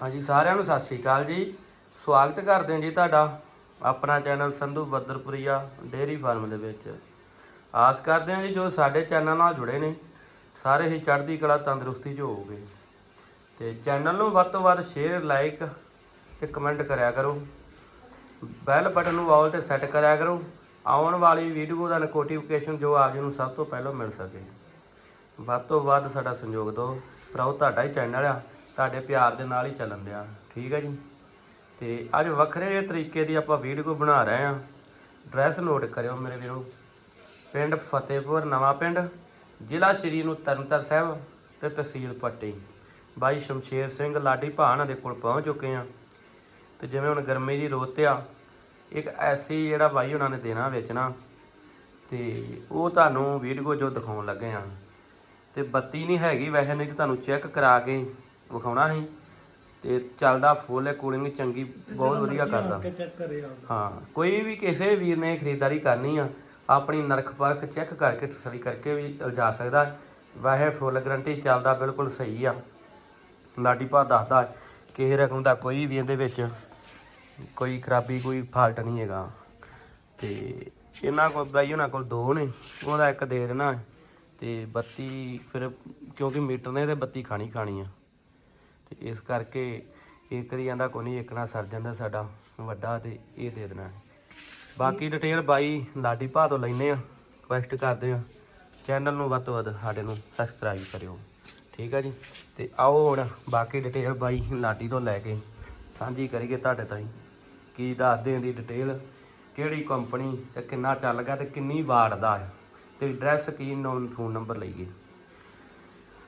ਹਾਂਜੀ, ਸਾਰਿਆਂ ਨੂੰ ਸਤਿ ਸ਼੍ਰੀ ਅਕਾਲ ਜੀ। ਸਵਾਗਤ ਕਰਦੇ ਹਾਂ ਜੀ ਤੁਹਾਡਾ ਆਪਣਾ channel Sandhu Badarpuria dairy farm ਦੇ ਵਿੱਚ। ਆਸ ਕਰਦੇ ਹਾਂ ਜੀ, ਜੋ ਸਾਡੇ ਚੈਨਲ ਨਾਲ ਜੁੜੇ ਨੇ, ਸਾਰੇ ਹੀ ਚੜ੍ਹਦੀ ਕਲਾ, ਤੰਦਰੁਸਤੀ 'ਚ ਹੋਵੋਗੇ। ਤੇ ਚੈਨਲ ਨੂੰ ਵੱਧ ਤੋਂ ਵੱਧ ਸ਼ੇਅਰ ਲਾਈਕ ਤੇ ਕਮੈਂਟ ਕਰਿਆ ਕਰੋ। ਬੈਲ ਬਟਨ ਨੂੰ ਆਲ ਤੇ ਸੈੱਟ ਕਰਿਆ ਕਰੋ। ਆਉਣ ਵਾਲੀ ਵੀਡੀਓ ਦਾ ਨੋਟੀਫਿਕੇਸ਼ਨ ਜੋ ਆਪ ਜੀ ਨੂੰ ਸਭ ਤੋਂ ਪਹਿਲਾਂ ਮਿਲ ਸਕੇ। ਵੱਧ ਤੋਂ ਵੱਧ ਸਾਡਾ ਸੰਯੋਗ ਦਿਓ। ਭਰਾਓ, ਤੁਹਾਡਾ ਹੀ ਚੈਨਲ ਆ। ਤੁਹਾਡੇ ਪਿਆਰ ਦੇ ਨਾਲ ਹੀ ਚੱਲਣ ਡਿਆ। ਠੀਕ ਹੈ ਜੀ? ਤੇ ਅੱਜ ਵੱਖਰੇ ਤਰੀਕੇ ਦੀ ਆਪਾਂ ਵੀਡੀਓ ਬਣਾ ਰਹੇ ਆ ਐਡਰੈਸ ਨੋਟ ਕਰਿਓ ਮੇਰੇ ਵੀਰੋ। ਪਿੰਡ ਫਤਿਹਪੁਰ, ਨਵਾਂ ਪਿੰਡ, ਜ਼ਿਲ੍ਹਾ ਸ਼੍ਰੀ ਨੂੰ ਤਰਨਤਾਰਨ ਸਾਹਿਬ ਤੇ ਤਹਿਸੀਲ ਪੱਟੀ। ਬਾਈ ਸ਼ਮਸ਼ੇਰ ਸਿੰਘ ਲਾਡੀ ਭਾਣਾ ਦੇ ਕੋਲ ਪਹੁੰਚ ਚੁੱਕੇ ਆ ਤੇ ਜਿਵੇਂ ਹੁਣ ਗਰਮੀ ਦੀ ਰੋਤ ਆ, ਇੱਕ ਐਸੀ ਜਿਹੜਾ ਬਾਈ ਉਹਨਾਂ ਨੇ ਦੇਣਾ ਵੇਚਣਾ। ਤੇ ਉਹ ਤੁਹਾਨੂੰ ਵੀਡੀਓ ਜੋ ਦਿਖਾਉਣ ਲੱਗੇ ਆ ਤੇ ਬੱਤੀ ਨਹੀਂ ਹੈਗੀ ਵੈਸੇ, ਨਹੀਂ ਤੇ ਤੁਹਾਨੂੰ ਚੈੱਕ ਕਰਾ ਕੇ ਵਿਖਾਉਣਾ ਸੀ ਤੇ ਚੱਲਦਾ ਫੁੱਲ ਹੈ ਕੂਲਿੰਗ ਚੰਗੀ ਬਹੁਤ ਵਧੀਆ ਕਰਦਾ। ਕੇ ਚੈੱਕ ਕਰੇ ਆਉਂਦਾ ਹਾਂ ਕੋਈ ਵੀ ਕਿਸੇ ਵੀਰ ਨੇ ਖਰੀਦਦਾਰੀ ਕਰਨੀ ਆ ਆਪਣੀ ਨਰਖ ਪਰਖ ਚੈੱਕ ਕਰਕੇ ਤਸੱਲੀ ਕਰਕੇ ਵੀ ਜਾ ਸਕਦਾ। ਵੈਸੇ ਫੁੱਲ ਗਰੰਟੀ ਚੱਲਦਾ ਬਿਲਕੁਲ ਸਹੀ ਆ। ਲਾਡੀ ਭਾ ਦੱਸਦਾ ਕਿਸੇ ਰਕਮ ਦਾ ਕੋਈ ਵੀ ਇਹਦੇ ਵਿੱਚ ਕੋਈ ਖਰਾਬੀ ਕੋਈ ਫਾਲਟ ਨਹੀਂ ਹੈਗਾ। ਤੇ ਇਹਨਾਂ ਕੋਲ ਬਾਈ ਉਹਨਾਂ ਕੋਲ ਦੋ ਨੇ ਉਹਦਾ ਇੱਕ ਦੇ ਦੇਣਾ। ਤੇ ਬੱਤੀ ਫਿਰ ਕਿਉਂਕਿ ਮੀਟਰ ਨੇ ਤੇ ਬੱਤੀ ਖਾਣੀ ਖਾਣੀ ਆ। ਤੇ ਇਸ ਕਰਕੇ ਇੱਕ ਦੀ ਕਹਿੰਦਾ ਕੋਈ ਨਹੀਂ ਇੱਕ ਨਾਲ ਸਰ ਜਾਂਦਾ ਸਾਡਾ, ਵੱਡਾ ਤੇ ਇਹ ਦੇ ਦੇਣਾ। ਬਾਕੀ ਡਿਟੇਲ ਬਾਈ ਲਾਡੀ ਭਾ ਤੋਂ ਲੈਨੇ ਆ ਰਿਕੁਐਸਟ ਕਰਦੇ ਆ। ਚੈਨਲ ਨੂੰ ਵੱਧ ਤੋਂ ਵੱਧ ਸਾਡੇ ਨੂੰ ਸਬਸਕ੍ਰਾਈਬ ਕਰਿਓ। ਠੀਕ ਆ ਜੀ? ਤੇ ਆਓ ਹੁਣ ਬਾਕੀ ਡਿਟੇਲ ਬਾਈ ਲਾਡੀ ਤੋਂ ਲੈ ਕੇ ਸਾਂਝੀ ਕਰੀਏ ਤੁਹਾਡੇ ਤਾਈਂ। ਕੀ ਦੱਸਦੇ ਦੀ ਡਿਟੇਲ ਕਿਹੜੀ ਕੰਪਨੀ ਤੇ ਕਿੰਨਾ ਚੱਲ ਗਿਆ ਤੇ ਕਿੰਨੀ ਵਾਟ ਦਾ ਹੈ? ਤੇ ਐਡਰੈਸ ਕੀ ਨੋਨ ਫੋਨ ਨੰਬਰ ਲਈਏ।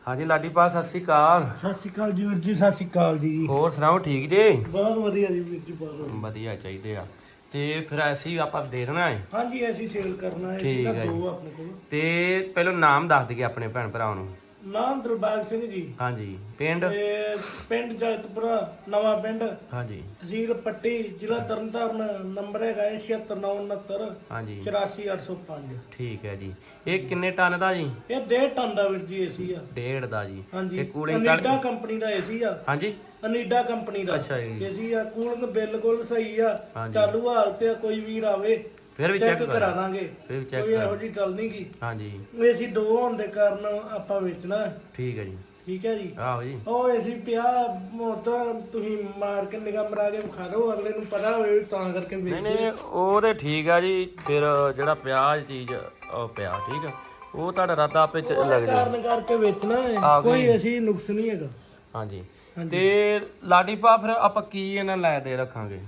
ਹਾਂਜੀ ਲਾਡੀ ਭਾ ਸਤਿ ਸ਼੍ਰੀ ਅਕਾਲ। ਸਤਿ ਸ਼੍ਰੀ ਅਕਾਲ ਜੀ ਵੀਰ ਜੀ ਸਤਿ ਸ਼੍ਰੀ ਅਕਾਲ ਜੀ। ਹੋਰ ਸੁਣਾਓ ਠੀਕ ਜੇ? ਬਹੁਤ ਵਧੀਆ ਜੀ ਵੀਰ ਜੀ ਬਹੁਤ ਵਧੀਆ। ਵਧੀਆ ਚਾਹੀਦੇ ਆ। ਤੇ ਫਿਰ ਐਸੀ ਆਪਾਂ ਦੇ ਦੇਣਾ ਹੈ ਹਾਂਜੀ ਅਸੀਂ ਸੇਲ ਕਰਨਾ ਹੈ ਠੀਕ ਸੀਗਾ ਹੈ ਜੀ। ਦੋ ਆਪਣੇ ਕੋਲ। ਤੇ ਪਹਿਲਾਂ ਨਾਮ ਦੱਸ ਦਈਏ ਆਪਣੇ ਭੈਣ ਭਰਾਵਾਂ ਨੂੰ। ਨਾਮ ਦਰਬਾਗ ਸਿੰਘ ਜੀ। ਹਾਂਜੀ ਪਿੰਡ? ਤੇ ਪਿੰਡ ਜਗਤਪੁਰਾ ਨਵਾਂ ਪਿੰਡ। ਹਾਂਜੀ। ਤਹਿਸੀਲ ਪੱਟੀ ਜ਼ਿਲ੍ਹਾ ਤਰਨਤਾਰਨ ਨੰਬਰ ਹੈਗਾ ਹੈ 7669 ਹਾਂਜੀ। 84805 ਠੀਕ ਹੈ ਜੀ। ਇਹ ਕਿੰਨੇ ਟਨ ਦਾ ਜੀ? ਇਹ ਡੇਢ ਟਨ ਦਾ ਵੀਰ ਜੀ ਏਸੀ ਆ। ਡੇਢ ਦਾ ਜੀ। ਹਾਂਜੀ। ਤੇ ਕੂਲਿੰਗ ਅਨੀਡਾ ਕੰਪਨੀ ਦਾ ਏਸੀ ਆ। ਹਾਂਜੀ। ਅਨੀਡਾ ਕੰਪਨੀ ਦਾ। ਅੱਛਾ ਜੀ। ਏਸੀ ਆ। ਕੂਲਿੰਗ ਬਿਲਕੁਲ ਸਹੀ ਆ। ਚਾਲੂ ਹਾਲਤ ਆ ਕੋਈ ਵੀਰ ਆਵੇ। ਫਿਰ ਵੀ ਚੈੱਕ ਕਰਾ ਦਾਂਗੇ ਫਿਰ ਵੀ ਚੈੱਕ ਕੋਈ ਕਰ ਇਹੋ ਜੀ ਗੱਲ ਨਹੀਂ ਕੀ ਹਾਂਜੀ। ਏਸੀ ਦੋ ਹੋਣ ਦੇ ਕਾਰਨ ਆਪਾਂ ਵੇਚਣਾ ਹੈ। ਠੀਕ ਹੈ ਜੀ। ਠੀਕ ਹੈ ਜੀ? ਆਹੋ ਜੀ। ਉਹ ਏਸੀ ਪਿਆ ਉਧਰ ਤੁਸੀਂ ਮਾਰ ਕੇ ਨਿਗਾਹ ਮਰਾ ਕੇ ਵਿਖਾ ਦਿਓ ਅਗਲੇ ਨੂੰ ਪਤਾ ਹੋਵੇ ਵੀ ਤਾਂ ਕਰਕੇ ਵੇਚ ਨਹੀਂ ਨਹੀਂ ਉਹ ਤੇ ਠੀਕ ਆ ਜੀ। ਫਿਰ ਜਿਹੜਾ ਪਿਆਜ਼ ਚੀਜ਼ ਉਹ ਪਿਆ ਠੀਕ ਆ। ਉਹ ਤੁਹਾਡਾ ਰਾਤਾ ਆਪੇ ਚ ਲੱਗ ਜਾ ਕਾਰਨ ਕਰਕੇ ਵੇਚਣਾ ਹੈ। ਕੋਈ ਏਸੀ ਨੁਕਸ ਨਹੀਂ ਹੈਗਾ। ਹਾਂਜੀ। ਤੇ ਲਾਡੀ ਭਾ ਫਿਰ ਆਪਾਂ ਕੀ ਇਹਨਾਂ ਲੈ ਦੇ ਰੱਖਾਂਗੇ?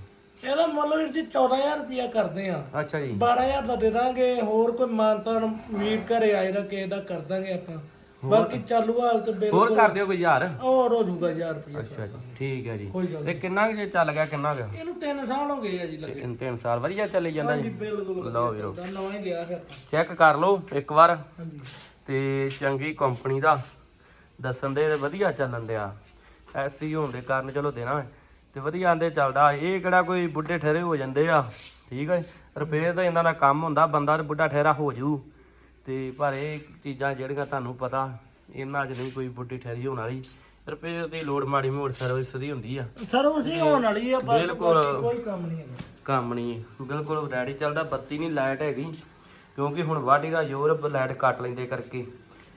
ਇਹਦਾ ਮੁੱਲ ਵੀਰ ਜੀ 14000 ਰੁਪਇਆ ਕਰਦੇ ਆ ਅੱਛਾ ਜੀ। 12000 ਦਾ ਦੇ ਦਾਂਗੇ ਹੋਰ ਕੋਈ ਮਾਨਤਾਨ ਵੀਰ ਘਰੇ ਆਏ ਦਾ ਕਿਸੇ ਦਾ ਕਰ ਦਾਂਗੇ ਆਪਾਂ। ਬਾਕੀ ਚਾਲੂ ਹਾਲਤ ਬਿਲ ਹੋਰ ਕਰ ਦਿਓ ਕੋਈ ਯਾਰ ਹੋਰ ਹੋ ਜਾਊਗਾ 1000 ਰੁਪਇਆ ਅੱਛਾ ਜੀ ਠੀਕ ਹੈ ਜੀ। ਕੋਈ ਗੱਲ ਤੇ ਕਿੰਨਾ ਕੁ ਜੇ ਚੱਲ ਗਿਆ ਕਿੰਨਾ ਕੁ? ਇਹਨੂੰ 3 ਸਾਲ ਹੋ ਗਏ ਆ ਜੀ ਲੱਗੇ। ਤਿੰਨ ਤਿੰਨ ਸਾਲ ਵਧੀਆ ਚੱਲੀ ਜਾਂਦਾ ਜੀ। ਬਿਲਕੁਲ ਲਓ ਵੀਰੋ। ਨਵਾਂ ਹੀ ਲਿਆ ਆਪਾਂ। ਚੈੱਕ ਕਰ ਲਓ ਇੱਕ ਵਾਰ। ਹਾਂਜੀ। ਤੇ ਚੰਗੀ ਕੰਪਨੀ ਦਾ। ਦੱਸਣ ਦੇ ਵਧੀਆ ਚੱਲਣ ਡਿਆ ਐਸੀ ਹੋਣ ਦੇ ਕਾਰਨ ਚਲੋ ਦੇਣਾ। ਤੇ ਵਧੀਆ ਆਂਦੇ ਚੱਲਦਾ। ਇਹ ਕਿਹੜਾ ਕੋਈ ਬੁੱਢੇ ਠਹਿਰੇ ਹੋ ਜਾਂਦੇ ਆ। ਠੀਕ ਹੈ ਰਿਪੇਅਰ ਦਾ ਇਹਨਾਂ ਦਾ ਕੰਮ ਹੁੰਦਾ। ਬੰਦਾ ਤੇ ਬੁੱਢਾ ਠਹਿਰਾ ਹੋ ਜੂ। ਤੇ ਪਰ ਇਹ ਚੀਜ਼ਾਂ ਜਿਹੜੀਆਂ ਤੁਹਾਨੂੰ ਪਤਾ ਇਹਨਾਂ 'ਚ ਨਹੀਂ ਕੋਈ ਬੁੱਢੀ ਠਹਿਰੀ ਹੋਣ ਵਾਲੀ। ਰਿਪੇਅਰ ਦੀ ਲੋੜ ਮਾੜੀ ਮੋੜ ਸਰਵਿਸ ਦੀ ਹੁੰਦੀ ਆ। ਸਰਵਿਸ ਹੀ ਹੋਣ ਵਾਲੀ ਆ ਬਸ ਬਿਲਕੁਲ। ਬਾਕੀ ਕੋਈ ਕੰਮ ਨਹੀਂ ਹੈਗਾ। ਕੰਮ ਨਹੀਂ ਬਿਲਕੁਲ ਰੈਡੀ ਚੱਲਦਾ। ਬੱਤੀ ਨਹੀਂ ਲਾਈਟ ਹੈਗੀ। ਕਿਉਂਕਿ ਹੁਣ ਵਾਢੀ ਦਾ ਯੂਰਪ ਲਾਈਟ ਕੱਟ ਲੈਂਦੇ ਕਰਕੇ।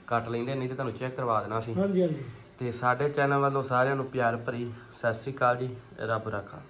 ਕੱਟ ਲੈਂਦੇ ਨਹੀਂ ਤੇ ਤੁਹਾਨੂੰ ਚੈੱਕ ਕਰਵਾ ਦੇਣਾ ਸੀ ਹਾਂਜੀ ਹਾਂਜੀ। ਤੇ ਸਾਡੇ ਚੈਨਲ ਵੱਲੋਂ ਸਾਰਿਆਂ ਨੂੰ ਪਿਆਰ ਭਰੀ ਸਤਿ ਸ੍ਰੀ ਅਕਾਲ ਜੀ। ਰੱਬ ਰਾਖਾ।